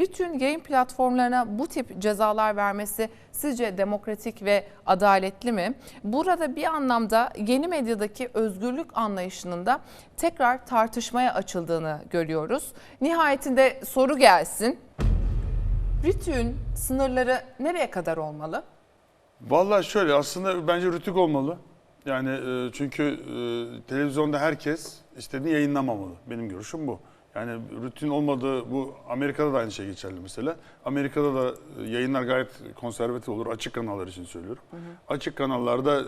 Rütün yayın platformlarına bu tip cezalar vermesi sizce demokratik ve adaletli mi? Burada bir anlamda yeni medyadaki özgürlük anlayışının da tekrar tartışmaya açıldığını görüyoruz. Nihayetinde soru gelsin. Rütün sınırları nereye kadar olmalı? Vallahi şöyle aslında bence rütük olmalı. Yani e, çünkü e, televizyonda herkes istediğini yayınlamamalı. Benim görüşüm bu. Yani rutin olmadığı bu Amerika'da da aynı şey geçerli mesela. Amerika'da da e, yayınlar gayet konservatif olur. Açık kanallar için söylüyorum. Açık kanallarda e,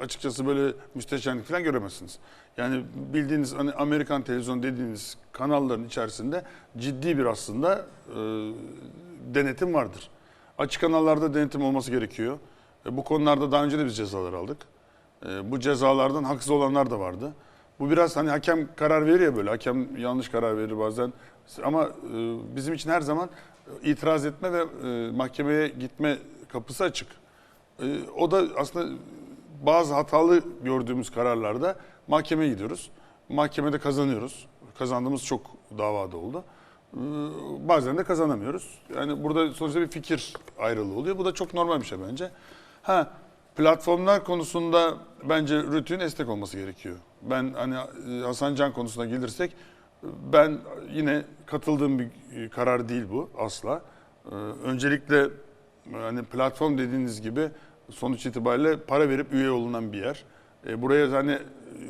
açıkçası böyle müsteşarlık falan göremezsiniz. Yani bildiğiniz hani Amerikan televizyon dediğiniz kanalların içerisinde ciddi bir aslında e, denetim vardır. Açık kanallarda denetim olması gerekiyor. E, Bu konularda daha önce de biz cezalar aldık. E, Bu cezalardan haksız olanlar da vardı. Bu biraz hani hakem karar verir ya böyle. Hakem yanlış karar verir bazen. Ama e, bizim için her zaman itiraz etme ve e, mahkemeye gitme kapısı açık. E, O da aslında bazı hatalı gördüğümüz kararlarda mahkemeye gidiyoruz. Mahkemede kazanıyoruz. Kazandığımız çok davada oldu. Ee, Bazen de kazanamıyoruz. Yani burada sonuçta bir fikir ayrılığı oluyor. Bu da çok normal bir şey bence. Ha platformlar konusunda bence rutin esnek olması gerekiyor. Ben hani e, Hasan Can konusuna gelirsek ben yine katıldığım bir e, karar değil bu asla. Ee, Öncelikle hani platform dediğiniz gibi sonuç itibariyle para verip üye olunan bir yer. E, Buraya hani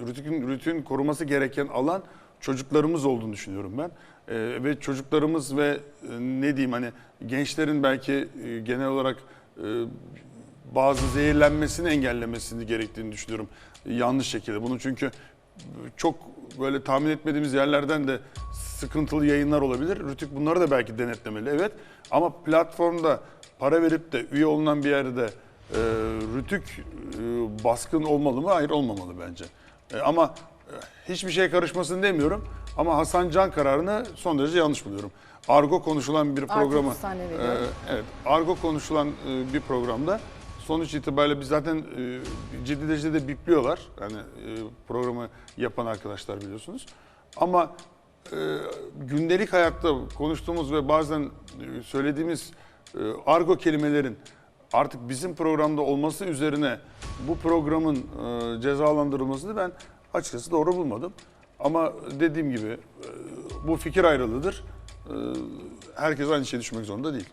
rutin, rutin koruması gereken alan çocuklarımız olduğunu düşünüyorum ben. E, ve çocuklarımız ve e, ne diyeyim hani gençlerin belki e, genel olarak e, bazı zehirlenmesini engellemesini gerektiğini düşünüyorum. Yanlış şekilde. Bunu çünkü çok böyle tahmin etmediğimiz yerlerden de sıkıntılı yayınlar olabilir. Rütük bunları da belki denetlemeli evet. Ama platformda para verip de üye olunan bir yerde e, Rütük e, baskın olmalı mı? Hayır olmamalı bence. E, ama e, hiçbir şey karışmasın demiyorum. Ama Hasan Can kararını son derece yanlış buluyorum. Argo konuşulan bir programı. 30 saniye veriyorum. e, evet. Argo konuşulan e, bir programda sonuç itibariyle biz zaten e, ciddi derecede bipliyorlar. Yani e, programı yapan arkadaşlar biliyorsunuz. Ama e, gündelik hayatta konuştuğumuz ve bazen e, söylediğimiz e, argo kelimelerin artık bizim programda olması üzerine bu programın e, cezalandırılmasını ben açıkçası doğru bulmadım. Ama dediğim gibi e, bu fikir ayrılığıdır. E, herkes aynı şeyi düşünmek zorunda değil.